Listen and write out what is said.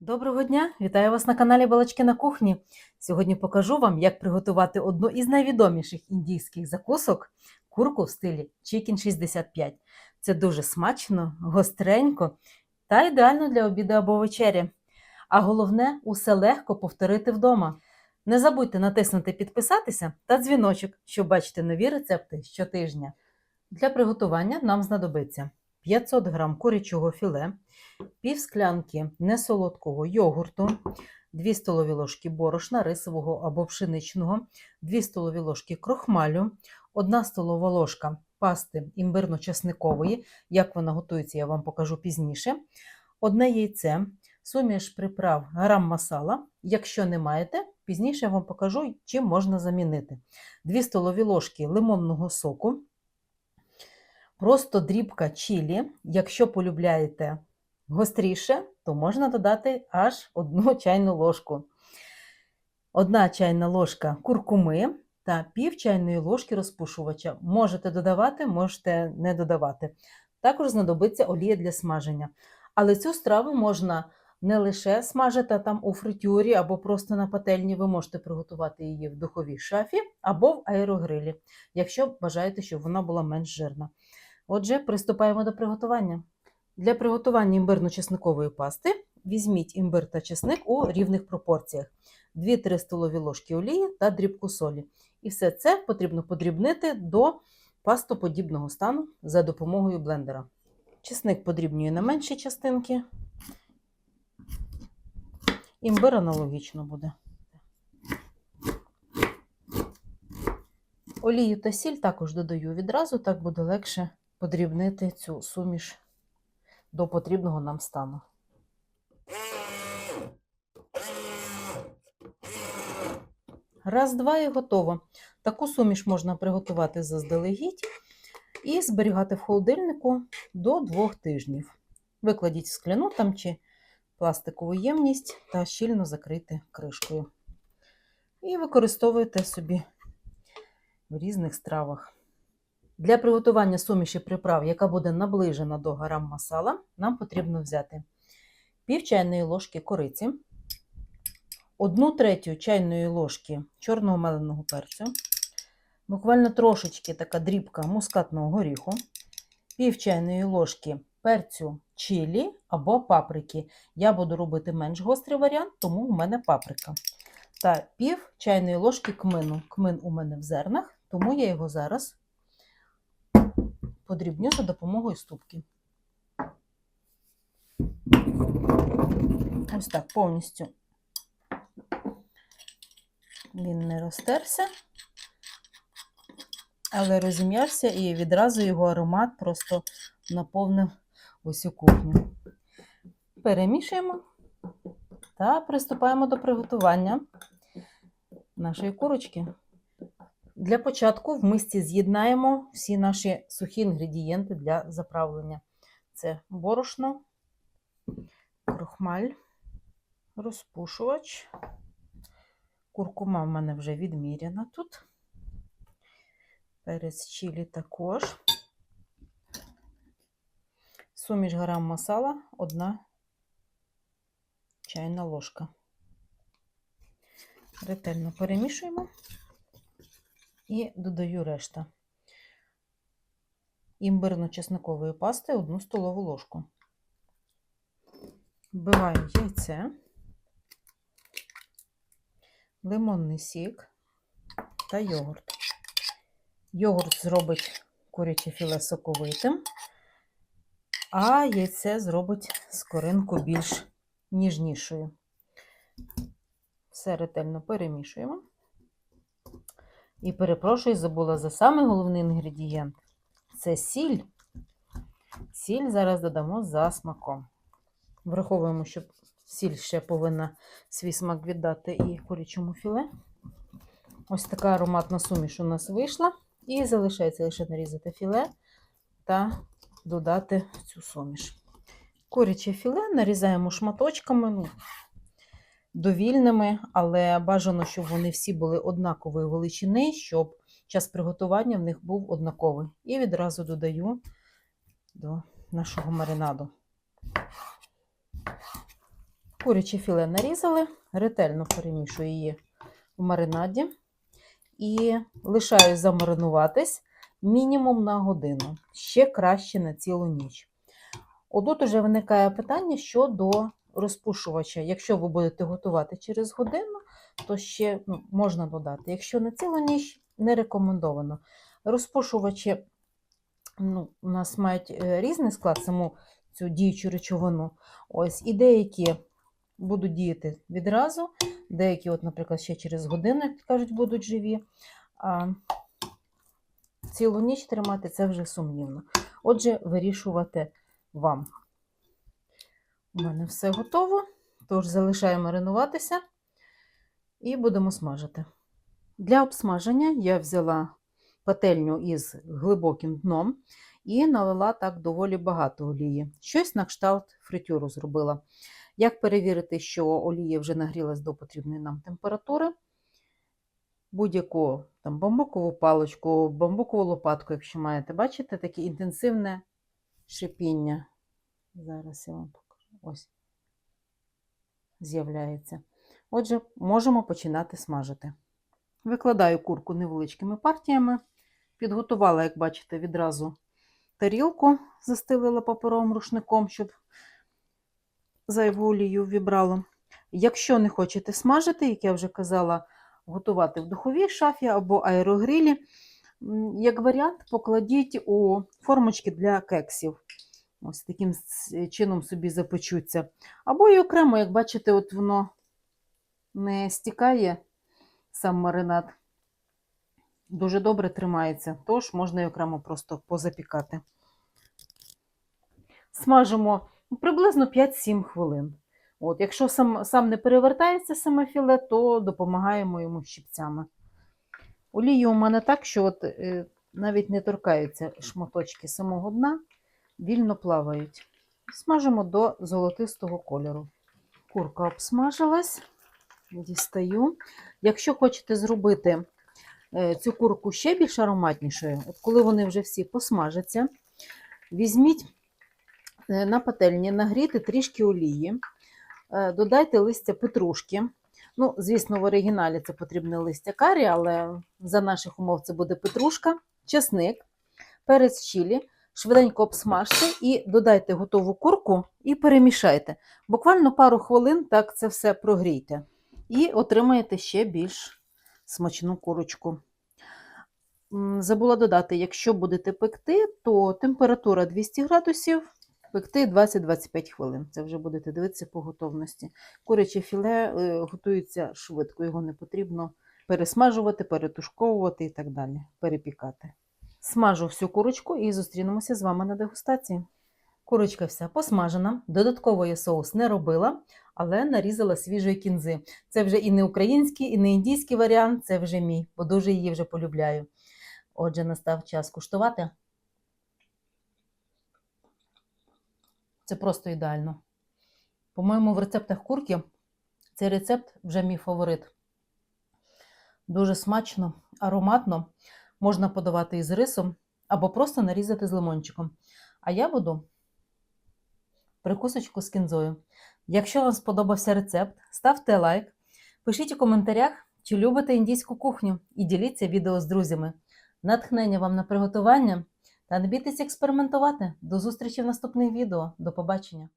Доброго дня! Вітаю вас на каналі Балачки на кухні. Сьогодні покажу вам, як приготувати одну із найвідоміших індійських закусок курку в стилі Chicken 65. Це дуже смачно, гостренько та ідеально для обіду або вечері. А головне, усе легко повторити вдома. Не забудьте натиснути підписатися та дзвіночок, щоб бачити нові рецепти щотижня. Для приготування нам знадобиться 500 г курячого філе, пів склянки несолодкого йогурту, 2 столові ложки борошна рисового або пшеничного, 2 столові ложки крохмалю, 1 столова ложка пасти імбирно-часникової, як вона готується, я вам покажу пізніше, одне яйце, суміш приправ грам масала. Якщо не маєте, пізніше я вам покажу, чим можна замінити. 2 столові ложки лимонного соку, просто дрібка чілі. Якщо полюбляєте гостріше, то можна додати аж одну чайну ложку. Одна чайна ложка куркуми та пів чайної ложки розпушувача. Можете додавати, можете не додавати. Також знадобиться олія для смаження. Але цю страву можна не лише смажити там у фритюрі або просто на пательні, ви можете приготувати її в духовій шафі або в аерогрилі, якщо бажаєте, щоб вона була менш жирна. Отже, приступаємо до приготування. Для приготування імбирно-чесникової пасти візьміть імбир та чесник у рівних пропорціях: 2-3 столові ложки олії та дрібку солі. І все це потрібно подрібнити до пастоподібного стану за допомогою блендера. Чесник подрібнюю на менші частинки. Імбир аналогічно буде. Олію та сіль також додаю відразу, так буде легше подрібнити цю суміш до потрібного нам стану. Раз, два і готово. Таку суміш можна приготувати заздалегідь і зберігати в холодильнику до двох тижнів. Викладіть в скляну там чи пластикову ємність та щільно закрити кришкою. І використовуйте собі в різних стравах. Для приготування суміші приправ, яка буде наближена до гарам масала, нам потрібно взяти пів чайної ложки кориці, 1 третю чайної ложки чорного меленого перцю, буквально трошечки така дрібка мускатного горіху, пів чайної ложки перцю чилі або паприки. Я буду робити менш гострий варіант, тому у мене паприка. Та пів чайної ложки кмину. Кмин у мене в зернах, тому я його зараз подрібню за допомогою ступки. Ось так повністю він не розтерся, але розім'явся і відразу його аромат просто наповнив усю кухню. Перемішуємо та приступаємо до приготування нашої курочки. Для початку в мисці з'єднаємо всі наші сухі інгредієнти для заправлення. Це борошно, крохмаль, розпушувач. Куркума в мене вже відміряна тут. Перець чилі також. Суміш грам масала, одна чайна ложка. Ретельно перемішуємо і додаю решта. Імбирно-чесникової пасти 1 столову ложку. Вбиваю яйце, лимонний сік та йогурт. Йогурт зробить куряче філе соковитим, а яйце зробить скоринку більш ніжнішою. Все ретельно перемішуємо. І перепрошую, забула за самий головний інгредієнт це сіль. Сіль зараз додамо за смаком. Враховуємо, що сіль ще повинна свій смак віддати і курячому філе. Ось така ароматна суміш у нас вийшла. І залишається лише нарізати філе та додати цю суміш. Куряче філе нарізаємо шматочками. Довільними, але бажано, щоб вони всі були однакової величини, щоб час приготування в них був однаковий. І відразу додаю до нашого маринаду. Куряче філе нарізали, ретельно перемішую її в маринаді і лишаю замаринуватись мінімум на годину, ще краще на цілу ніч. Отут уже виникає питання щодо розпушувача. Якщо ви будете готувати через годину, то ще ну, можна додати. Якщо на цілу ніч, не рекомендовано. Розпушувачі ну, у нас мають е, різний склад, саму цю діючу речовину. Ось, і деякі будуть діяти відразу, деякі, от, наприклад, ще через годину, як кажуть, будуть живі. А цілу ніч тримати це вже сумнівно. Отже, вирішувати вам. У мене все готово, тож залишаю маринуватися і будемо смажити. Для обсмаження я взяла пательню із глибоким дном і налила так доволі багато олії. Щось на кшталт фритюру зробила. Як перевірити, що олія вже нагрілась до потрібної нам температури? Будь-яку там бамбукову паличку, бамбукову лопатку, якщо маєте, бачите, таке інтенсивне шипіння. Зараз я вам покажу. Ось з'являється. Отже, можемо починати смажити. Викладаю курку невеличкими партіями. Підготувала, як бачите, відразу тарілку, застелила паперовим рушником, щоб зайву олію вібрало. Якщо не хочете смажити, як я вже казала, готувати в духовій шафі або аерогрилі, як варіант, покладіть у формочки для кексів. Ось таким чином собі запечуться. Або і окремо, як бачите, от воно не стікає сам маринад. Дуже добре тримається, тож можна і окремо просто позапікати. Смажимо приблизно 5-7 хвилин. От, якщо сам, сам не перевертається саме філе, то допомагаємо йому щипцями. Олію у мене так, що от, е, навіть не торкаються шматочки самого дна, вільно плавають. Смажимо до золотистого кольору. Курка обсмажилась, дістаю. Якщо хочете зробити е, цю курку ще більш ароматнішою, от коли вони вже всі посмажаться, візьміть е, на пательні, нагріти трішки олії, е, додайте листя петрушки. Ну, звісно, в оригіналі це потрібне листя карі, але за наших умов це буде петрушка, чесник, перець чилі. Швиденько обсмажте і додайте готову курку і перемішайте. Буквально пару хвилин так це все прогрійте. І отримаєте ще більш смачну курочку. Забула додати, якщо будете пекти, то температура 200 градусів, пекти 20-25 хвилин. Це вже будете дивитися по готовності. Куряче філе е, готується швидко, його не потрібно пересмажувати, перетушковувати і так далі, перепікати. Смажу всю курочку і зустрінемося з вами на дегустації. Курочка вся посмажена, додатково я соус не робила, але нарізала свіжої кінзи. Це вже і не український, і не індійський варіант, це вже мій, бо дуже її вже полюбляю. Отже, настав час куштувати. Це просто ідеально. По-моєму, в рецептах курки цей рецепт вже мій фаворит. Дуже смачно, ароматно. Можна подавати із рисом або просто нарізати з лимончиком. А я буду прикусочку з кінзою. Якщо вам сподобався рецепт, ставте лайк, пишіть у коментарях, чи любите індійську кухню, і діліться відео з друзями. Натхнення вам на приготування та не бійтесь експериментувати. До зустрічі в наступних відео. До побачення!